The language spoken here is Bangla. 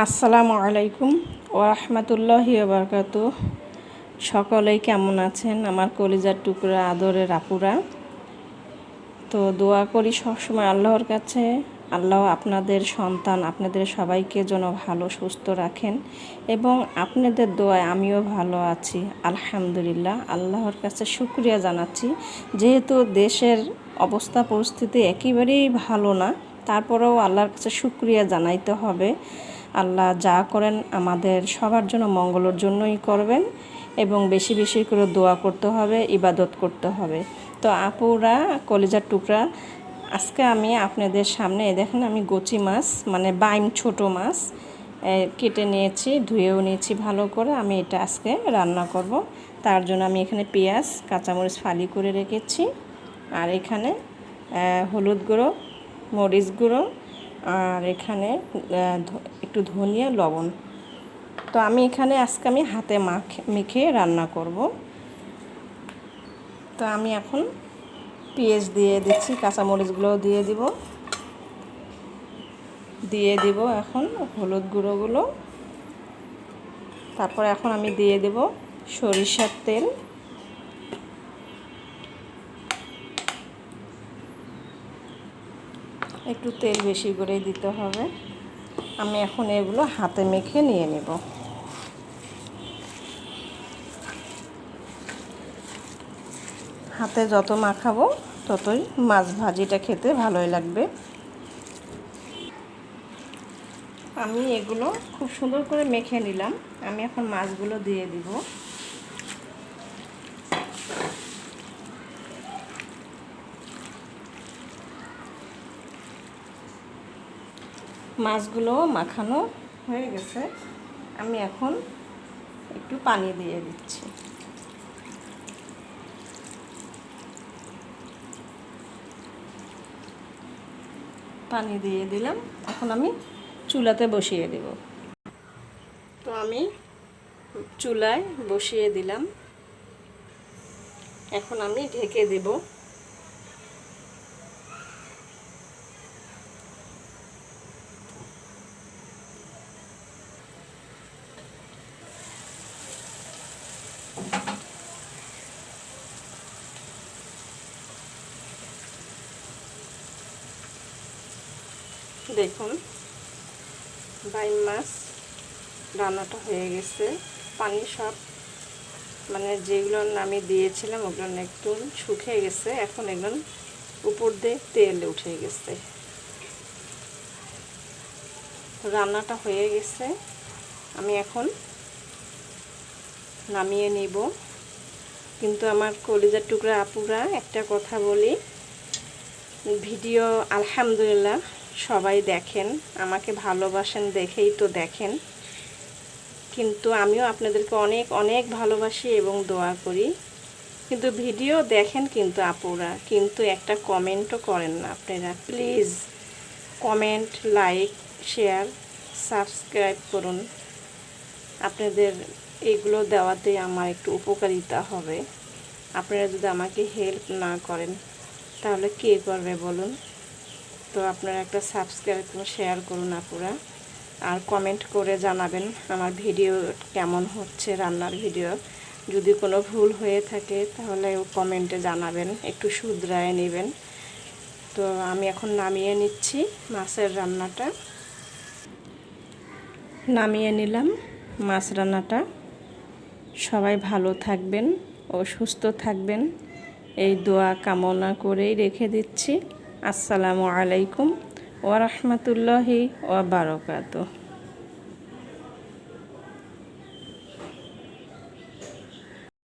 আসসালামু আলাইকুম ওরহমতুল্লাহি বারকাত সকলেই কেমন আছেন? আমার কলিজার টুকরা, আদরের আপুরা। তো দোয়া করি সবসময় আল্লাহর কাছে। আল্লাহ আপনাদের সন্তান, আপনাদের সবাইকে যেন ভালো, সুস্থ রাখেন এবং আপনাদের দোয়ায় আমিও ভালো আছি। আলহামদুলিল্লাহ, আল্লাহর কাছে শুক্রিয়া জানাচ্ছি। যেহেতু দেশের অবস্থা, পরিস্থিতি একেবারেই ভালো না, তারপরেও আল্লাহর কাছে শুক্রিয়া জানাইতে হবে। আল্লাহ যা করেন আমাদের সবার জন্য মঙ্গলের জন্যই করবেন এবং বেশি বেশি করে দোয়া করতে হবে, ইবাদত করতে হবে। তো আপুরা, কলেজার টুকরা, আজকে আমি আপনাদের সামনে দেখেন আমি গচি মাছ মানে বাইম ছোট মাছ কেটে নিয়েছি, ধুয়েও নিয়েছি ভালো করে, আমি এটা আজকে রান্না করব। তার জন্য আমি এখানে পেঁয়াজ, কাঁচামরিচ ফালি করে রেখেছি, আর এখানে হলুদ গুঁড়ো, মরিচ গুঁড়ো, আর এখানে একটু ধনিয়া, লবণ। তো আমি এখানে আজকে আমি হাতে মাখ, মেখে রান্না করব। তো আমি এখন পেঁয়াজ দিয়ে দিচ্ছি কাঁচামরিচগুলোও দিয়ে দিব। দিয়ে দিব এখন হলুদ গুঁড়োগুলো। তারপর এখন আমি দিয়ে দেব সরিষার তেল। একটু তেল বেশি করে দিতে হবে। আমি এখন এগুলো হাতে মেখে নিয়ে নেব। হাতে যত মাখাবো ততই মাছ ভাজিটা খেতে ভালোই লাগবে। আমি এগুলো খুব সুন্দর করে মেখে নিলাম। আমি এখন মাছগুলো দিয়ে দিব। মাছগুলো মাখানো হয়ে গেছে। আমি এখন একটু পানি দিয়ে দিচ্ছি। পানি দিয়ে দিলাম। এখন আমি চুলাতে বসিয়ে দেব। তো আমি চুলায় বসিয়ে দিলাম। এখন আমি ঢেকে দেবো। দেখুন বাইম মাছ রান্নাটা হয়ে গেছে। পানি সব মানে যেগুলো আমি দিয়েছিলাম, ওগুলো একটু শুকিয়ে গেছে। এখন এগুলো উপর দিয়ে তেল উঠে গেছে। রান্নাটা হয়ে গেছে। আমি এখন নামিয়ে নিব। কিন্তু আমার কলিজার টুকরা আপুরা একটা কথা বলি। ভিডিও, আলহামদুলিল্লাহ সবাই দেখেন, আমাকে ভালোবাসেন দেখেই তো দেখেন। কিন্তু আমিও আপনাদেরকে অনেক অনেক ভালোবাসি এবং দোয়া করি। কিন্তু ভিডিও দেখেন কিন্তু আপুরা, কিন্তু একটা কমেন্টও করেন না আপনারা। Please comment, like, share, subscribe করুন। আপনাদের এগুলো দেওয়াতে আমার একটু উপকারিতা হবে। আপনারা যদি আমাকে হেল্প না করেন, তাহলে কে করবে বলুন? তো আপনারা একটা সাবস্ক্রাইব করুন শেয়ার করুন আপুরা। আর কমেন্ট করে জানাবেন আমার ভিডিও কেমন হচ্ছে রান্নার ভিডিও যদি কোনো ভুল হয়ে থাকে তাহলে কমেন্টে জানাবেন, একটু শুধরায় নেবেন। তো আমি এখন নামিয়ে নিচ্ছি মাছের রান্নাটা। নামিয়ে নিলাম মাছ রান্নাটা। সবাই ভালো থাকবেন ও সুস্থ থাকবেন। এই দোয়া কামনা করেই রেখে দিচ্ছি। আসসালামু আলাইকুম ওয়া ওবরকাত